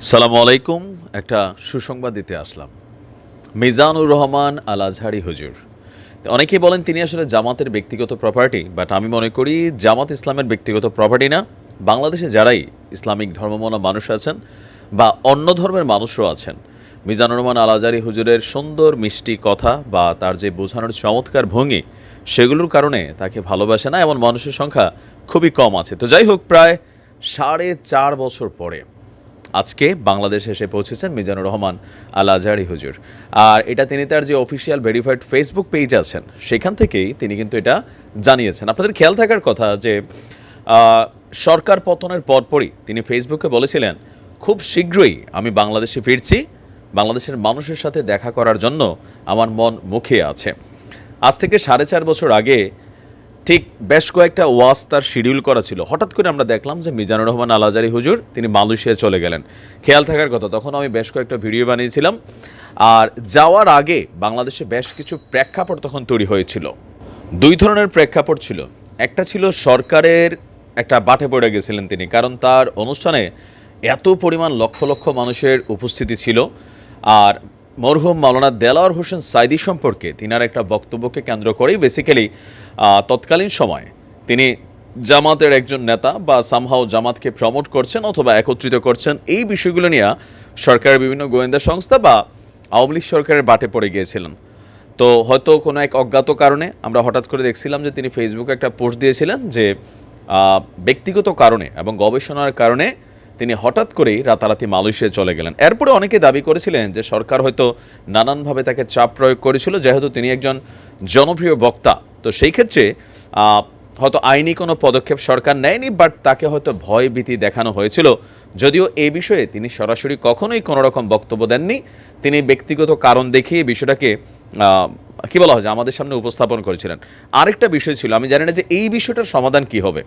সালামু আলাইকুম, একটা সুসংবাদ দিতে আসলাম। মিজানুর রহমান আল আজহারি হুজুর। অনেকেই বলেন তিনি আসলে জামাতের ব্যক্তিগত প্রপার্টি বাট আমি মনে করি জামাত ইসলামের ব্যক্তিগত প্রপার্টি না। বাংলাদেশে যারাই ইসলামিক ধর্মমনা মানুষ আছেন বা অন্য ধর্মের মানুষও আছেন, মিজানুর রহমান আল আজহারি হুজুরের সুন্দর মিষ্টি কথা বা তার যে বোঝানোর চমৎকার ভঙ্গি, সেগুলোর কারণে তাকে ভালোবাসে না, এমন মানুষের সংখ্যা খুবই কম আছে। তো যাই হোক, প্রায় সাড়ে চার বছর পরে আজকে বাংলাদেশে এসে পৌঁছেছেন মিজানুর রহমান আল আজহারি হুজুর। আর এটা তিনি তার যে অফিসিয়াল ভেরিফাইড ফেসবুক পেজ আছেন, সেখান থেকেই তিনি কিন্তু এটা জানিয়েছেন। আপনাদের খেয়াল থাকার কথা যে সরকার পতনের পরপরই তিনি ফেসবুকে বলেছিলেন, খুব শীঘ্রই আমি বাংলাদেশে ফিরছি, বাংলাদেশের মানুষের সাথে দেখা করার জন্য আমার মন মুখে আছে। আজ থেকে সাড়ে চার বছর আগে ঠিক বেশ কয়েকটা ওয়াজ তার শিডিউল করা ছিল। হঠাৎ করে আমরা দেখলাম যে মিজানুর রহমান আলাজারি হুজুর, তিনি মালয়েশিয়া চলে গেলেন। খেয়াল থাকার কথা তখন আমি বেশ কয়েকটা ভিডিও বানিয়েছিলাম। আর যাওয়ার আগে বাংলাদেশে বেশ কিছু প্রেক্ষাপট তখন তৈরি হয়েছিল। দুই ধরনের প্রেক্ষাপট ছিল। একটা ছিল সরকারের একটা বাটে পড়ে গেছিলেন তিনি, কারণ তার অনুষ্ঠানে এত পরিমাণ লক্ষ লক্ষ মানুষের উপস্থিতি ছিল। আর মরহুম মাওলানা দেলাওয়ার হোসেন সাইদি সম্পর্কে তিনার একটা বক্তব্যকে কেন্দ্র করেই বেসিক্যালি তৎকালীন সময় তিনি জামাতের একজন নেতা বা সামহাও জামাতকে প্রমোট করছেন অথবা একত্রিত করছেন এই বিষয়গুলো নিয়ে সরকারের বিভিন্ন গোয়েন্দা সংস্থা বা আওয়ামী লীগ সরকারের বাটে পড়ে গিয়েছিলেন। তো হয়তো কোনো এক অজ্ঞাত কারণে আমরা হঠাৎ করে দেখছিলাম যে তিনি ফেসবুকে একটা পোস্ট দিয়েছিলেন যে ব্যক্তিগত কারণে এবং গবেষণার কারণে তিনি হঠাৎ করেই রাতারাতি মালয়েশিয়া চলে গেলেন। এরপরে অনেকে দাবি করেছিলেন যে সরকার হয়তো নানানভাবে তাকে চাপ প্রয়োগ করেছিল, যেহেতু তিনি একজন জনপ্রিয় বক্তা। তো সেই ক্ষেত্রে হয়তো আইনি কোনো পদক্ষেপ সরকার নেয়নি, বাট তাকে হয়তো ভয় ভীতি দেখানো হয়েছিল। যদিও এ বিষয়ে তিনি সরাসরি কখনোই কোনো রকম বক্তব্য দেননি। তিনি ব্যক্তিগত কারণ দেখিয়ে বিষয়টাকে কি বলা হয় আমাদের সামনে উপস্থাপন করেছিলেন। আরেকটা বিষয় ছিল, আমি জানি না যে এই বিষয়টার সমাধান কি হবে।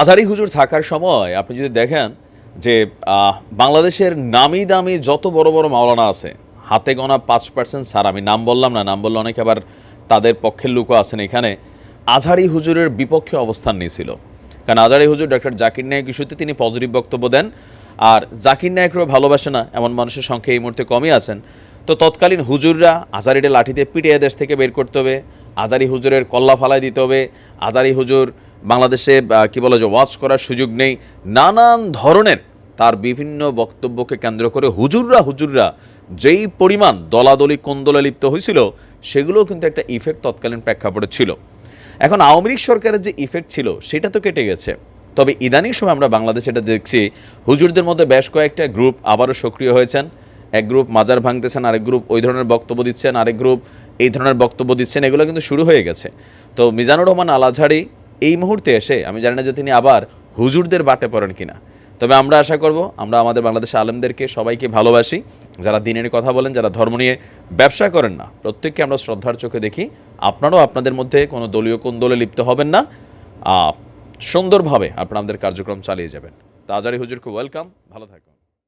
আজহারি হুজুর থাকার সময় আপনি যদি দেখেন যে বাংলাদেশের নামি দামি যত বড় বড় মাওলানা আছে, হাতে গোনা পাঁচ পার্সেন্ট স্যার আমি নাম বললাম না, নাম বললে অনেকে আবার তাদের পক্ষের লোকও আছেন এখানে আজহারি হুজুরের বিপক্ষে অবস্থান নিয়েছিল। কারণ আজহারি হুজুর ডক্টর জাকির নায়ক ইস্যুতে তিনি পজিটিভ বক্তব্য দেন, আর জাকির নায়করাও ভালোবাসে না, এমন মানুষের সংখ্যা এই মুহূর্তে কমই আছেন। তো তৎকালীন হুজুররা আজারিটা লাঠিতে পিটিয়ে দেশ থেকে বের করতে হবে, আজারি হুজুরের কল্লা ফালাই দিতে হবে, আজারি হুজুর বাংলাদেশে কি বলা যায় ওয়াচ করার সুযোগ নেই। নানান ধরনের তার বিভিন্ন বক্তব্যকে কেন্দ্র করে হুজুররা হুজুররা যেই পরিমাণ দলাদলি, কোন্দলে লিপ্ত হয়েছিল, সেগুলোও কিন্তু একটা ইফেক্ট তৎকালীন প্রেক্ষাপটে ছিল। এখন আওয়ামী লীগ সরকারের যে ইফেক্ট ছিল, সেটা তো কেটে গেছে। তবে ইদানিং সময় আমরা বাংলাদেশে এটা দেখছি, হুজুরদের মধ্যে বেশ কয়েকটা গ্রুপ আবারও সক্রিয় হয়েছেন। এক গ্রুপ মাজার ভাঙতেছেন, আরেক গ্রুপ ওই ধরনের বক্তব্য দিচ্ছেন, আরেক গ্রুপ এই ধরনের বক্তব্য দিচ্ছেন, এগুলো কিন্তু শুরু হয়ে গেছে। তো মিজানুর রহমান আল আজহারি এই মুহূর্তে এসে, আমি জানি না যে তিনি আবার হুজুরদের বাটে পড়েন কিনা। তবে আমরা আশা করব, আমরা আমাদের বাংলাদেশের আলেমদেরকে সবাইকে ভালোবাসি। যারা দিনের কথা বলেন, যারা ধর্ম নিয়ে ব্যবসা করেন না, প্রত্যেককে আমরা শ্রদ্ধার চোখে দেখি। আপনারাও আপনাদের মধ্যে কোনো দলীয় কোন্দলে লিপ্ত হবেন না। সুন্দরভাবে আপনাদের কার্যক্রম চালিয়ে যাবেন। তাজারি হুজুরকে ওয়েলকাম ভালো থাকুন।